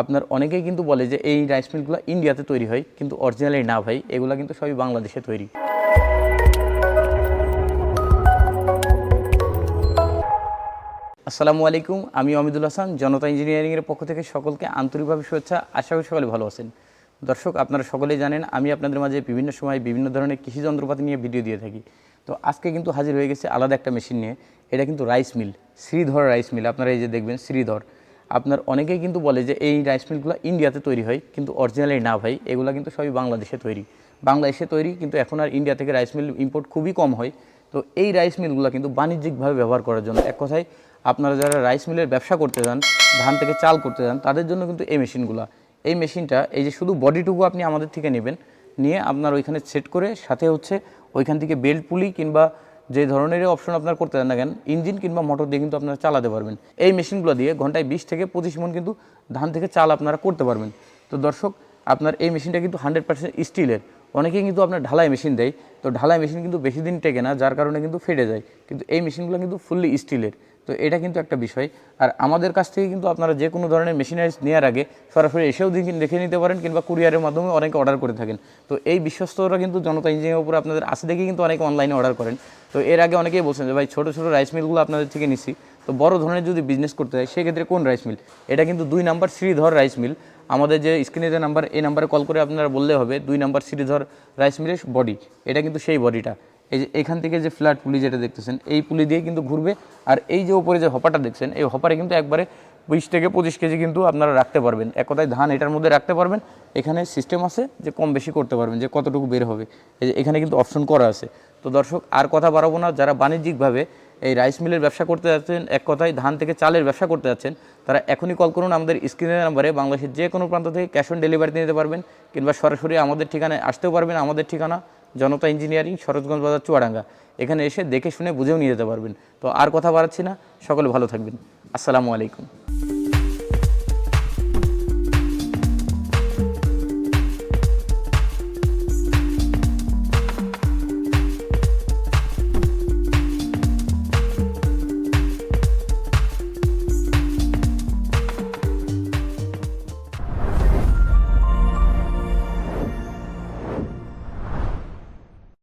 আপনার অনেকেই কিন্তু বলে যে এই রাইস মিলগুলো ইন্ডিয়াতে তৈরি হয়, কিন্তু অরিজিনালি না ভাই, এগুলো কিন্তু সবই বাংলাদেশে তৈরি। আসসালামু আলাইকুম, আমি অমিদুল হাসান, জনতা ইঞ্জিনিয়ারিংয়ের পক্ষ থেকে সকলকে আন্তরিকভাবে শুভেচ্ছা, আশা করি সকলে ভালো আছেন। দর্শক, আপনারা সকলেই জানেন, আমি আপনাদের মাঝে বিভিন্ন সময় বিভিন্ন ধরনের কৃষি যন্ত্রপাতি নিয়ে ভিডিও দিয়ে থাকি। তো আজকে কিন্তু হাজির হয়ে গেছে আলাদা একটা মেশিন নিয়ে, এটা কিন্তু rice mill Sridhar rice mill আপনারা এই যে দেখবেন শ্রীধর। আপনার অনেকেই কিন্তু বলে যে এই রাইস মিলগুলো ইন্ডিয়াতে তৈরি হয়, কিন্তু অরিজিনালি না ভাই, এগুলো কিন্তু সবই বাংলাদেশে তৈরি। বাংলাদেশে তৈরি, কিন্তু এখন আর ইন্ডিয়া থেকে রাইস মিল ইম্পোর্ট খুবই কম হয়। তো এই রাইস মিলগুলো কিন্তু বাণিজ্যিকভাবে ব্যবহার করার জন্য। এক কথায়, আপনারা যারা রাইস মিলের ব্যবসা করতে যান, ধান থেকে চাল করতে যান, তাদের জন্য কিন্তু এই মেশিনগুলো এই মেশিনটা এই যে শুধু বডিটুকু আপনি আমাদের থেকে নেবেন, নিয়ে আপনার ওইখানে সেট করে, সাথে হচ্ছে ওইখান থেকে বেল্ট পুলি কিংবা যে ধরনের অপশন আপনার করতে চান না কেন ইঞ্জিন কিংবা মোটর দিয়ে কিন্তু আপনারা চালাতে পারবেন। এই মেশিনগুলো দিয়ে ঘন্টায় বিশ থেকে পঁচিশ মন কিন্তু ধান থেকে চাল আপনারা করতে পারবেন। তো দর্শক, আপনার এই মেশিনটা কিন্তু হান্ড্রেড পার্সেন্ট স্টিলের অনেকেই কিন্তু আপনার ঢালাই মেশিন দেয়। তো ঢালাই মেশিন কিন্তু বেশি দিন টেকে না, যার কারণে কিন্তু ফেটে যায়। কিন্তু এই মেশিনগুলো কিন্তু ফুললি স্টিলের তো এটা কিন্তু একটা বিষয়। আর আমাদের কাছ থেকে কিন্তু আপনারা যে কোনো ধরনের মেশিনারিজ নেওয়ার আগে সরাসরি এসেও দেখে- নিতে পারেন কিংবা কুরিয়ারের মাধ্যমে অনেকে অর্ডার করে থাকেন। তো এই বিশ্বস্তরা কিন্তু জনতা ইঞ্জিনিয়ার উপরে আপনাদের আসে দেখে কিন্তু অনেকে অনলাইনে অর্ডার করেন। তো এর আগে অনেকেই বলছেন যে, ভাই, ছোটো ছোটো রাইস মিলগুলো আপনাদের থেকে নিছি। তো বড় ধরনের যদি বিজনেস করতে হয়, সেক্ষেত্রে কোন রাইস মিল এটা কিন্তু দুই নাম্বার শ্রীধর রাইস মিল আমাদের যে স্ক্রিনে যে নাম্বার এই নাম্বারে কল করে আপনারা বললে হবে, দুই নাম্বার শ্রীধর রাইস মিলের বডি এটা কিন্তু সেই বডিটা এই যে এখান থেকে যে ফ্ল্যাট পুলি যেটা দেখতেছেন, এই পুলি দিয়ে কিন্তু ঘুরবে। আর এই যে উপরে যে হপাটা দেখছেন, এই হপারে কিন্তু একবারে বিশ থেকে পঁচিশ কেজি কিন্তু আপনারা রাখতে পারবেন। এক কথায় ধান এটার মধ্যে রাখতে পারবেন। এখানে সিস্টেম আছে যে কম বেশি করতে পারবেন, যে কতটুকু বের হবে। এই যে এখানে কিন্তু অপশন করা আছে। তো দর্শক, আর কথা বাড়াবো না, যারা বাণিজ্যিকভাবে এই রাইস মিলের ব্যবসা করতে যাচ্ছেন, এক কথায় ধান থেকে চালের ব্যবসা করতে যাচ্ছেন, তারা এখনই কল করুন আমাদের স্ক্রিনের নাম্বারে বাংলাদেশের যে কোনো প্রান্ত থেকে ক্যাশ অন ডেলিভারিতে নিতে পারবেন, কিংবা সরাসরি আমাদের ঠিকানায় আসতেও পারবেন, আমাদের ঠিকানা। জনতা ইঞ্জিনিয়ারিং, সরোজগঞ্জ বাজার, চুয়াডাঙ্গা। এখানে এসে দেখে শুনে বুঝেও নিয়ে যেতে পারবেন। তো আর কথা বাড়াচ্ছি না। সকলে ভালো থাকবেন। আসসালামু আলাইকুম।